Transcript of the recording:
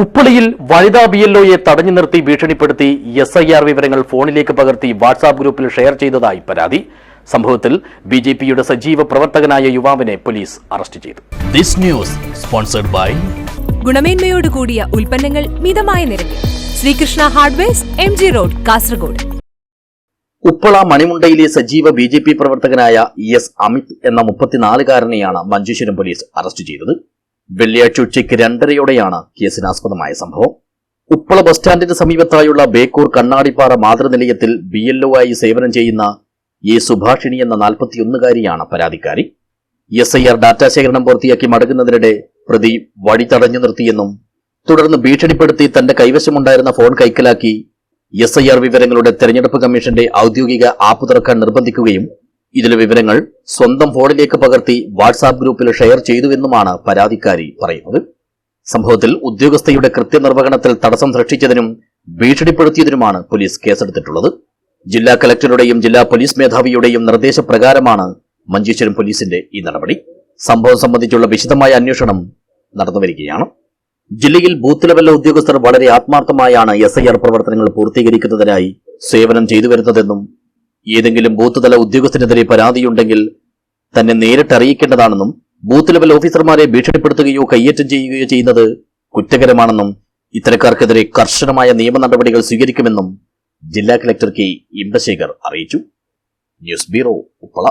ഉപ്പളിയിൽ വനിതാ B L ഒയെ തടഞ്ഞു നിർത്തി ഭീഷണിപ്പെടുത്തി എസ് ഐ ആർ വിവരങ്ങൾ ഫോണിലേക്ക് പകർത്തി വാട്സാപ്പ് ഗ്രൂപ്പിൽ ഷെയർ ചെയ്തതായി പരാതി. സംഭവത്തിൽ ബി ജെ പിയുടെ സജീവ പ്രവർത്തകനായ യുവാവിനെ പോലീസ് അറസ്റ്റ് ചെയ്തു. ദിസ് ന്യൂസ് സ്പോൺസർഡ് ബൈ ഗുണമേന്മയോട് കൂടിയ ഉൽപ്പന്നങ്ങൾ മിതമായ നിരക്കിൽ. Sreekrishna hardwares M G road Kasaragod. Uppala മണിമുണ്ടയിലെ സജീവ ബി ജെ പി പ്രവർത്തകനായ എസ് അമിത് എന്ന മുപ്പത്തിനാലുകാരനെയാണ് മഞ്ചേശ്വരം പോലീസ് അറസ്റ്റ് ചെയ്തത്. വെള്ളിയാഴ്ച ഉച്ചയ്ക്ക് രണ്ടരയോടെയാണ് കേസിനാസ്പദമായ സംഭവം. ഉപ്പള ബസ് സ്റ്റാൻഡിന് സമീപത്തായുള്ള ബേക്കൂർ കണ്ണാടിപ്പാറ മാതൃനിലയത്തിൽ ബി എൽ ആയി സേവനം ചെയ്യുന്ന എ സുഭാഷിണി എന്ന നാൽപ്പത്തിയൊന്നുകാരിയാണ് പരാതിക്കാരി. എസ് ഐ ആർ ഡാറ്റ ശേഖരണം പൂർത്തിയാക്കി മടങ്ങുന്നതിനിടെ പ്രതി വഴി തടഞ്ഞു നിർത്തിയെന്നും തുടർന്ന് ഭീഷണിപ്പെടുത്തി തന്റെ കൈവശമുണ്ടായിരുന്ന ഫോൺ കൈക്കലാക്കി എസ് ഐ ആർ വിവരങ്ങളുടെ തെരഞ്ഞെടുപ്പ് കമ്മീഷന്റെ ഔദ്യോഗിക ആപ്പ് തുറക്കാൻ നിർബന്ധിക്കുകയും ഇതിലെ വിവരങ്ങൾ സ്വന്തം ഫോണിലേക്ക് പകർത്തി വാട്സാപ്പ് ഗ്രൂപ്പിൽ ഷെയർ ചെയ്തുവെന്നുമാണ് പരാതിക്കാരി പറയുന്നത്. സംഭവത്തിൽ ഉദ്യോഗസ്ഥയുടെ കൃത്യനിർവഹണത്തിൽ തടസ്സം സൃഷ്ടിച്ചതിനും ഭീഷണിപ്പെടുത്തിയതിനുമാണ് പോലീസ് കേസെടുത്തിട്ടുള്ളത്. ജില്ലാ കലക്ടറുടെയും ജില്ലാ പോലീസ് മേധാവിയുടെയും നിർദ്ദേശപ്രകാരമാണ് മഞ്ചേശ്വരം പോലീസിന്റെ ഈ നടപടി. സംഭവം സംബന്ധിച്ചുള്ള വിശദമായ അന്വേഷണം നടന്നുവരികയാണ്. ജില്ലയിൽ ബൂത്ത് ലെവൽ ഉദ്യോഗസ്ഥർ വളരെ ആത്മാർത്ഥമായാണ് എസ് ഐ ആർ പ്രവർത്തനങ്ങൾ പൂർത്തീകരിക്കുന്നതിനായി സേവനം ചെയ്തു വരുന്നതെന്നും ഏതെങ്കിലും ബൂത്ത് തല ഉദ്യോഗസ്ഥനെതിരെ പരാതിയുണ്ടെങ്കിൽ തന്നെ നേരിട്ട് അറിയിക്കേണ്ടതാണെന്നും ബൂത്ത് ലെവൽ ഓഫീസർമാരെ ഭീഷണിപ്പെടുത്തുകയോ കയ്യേറ്റം ചെയ്യുകയോ ചെയ്യുന്നത് കുറ്റകരമാണെന്നും ഇത്തരക്കാർക്കെതിരെ കർശനമായ നിയമ നടപടികൾ സ്വീകരിക്കുമെന്നും ജില്ലാ കലക്ടർ കെ ഇമ്പശേഖർ അറിയിച്ചു. News bureau Uppala.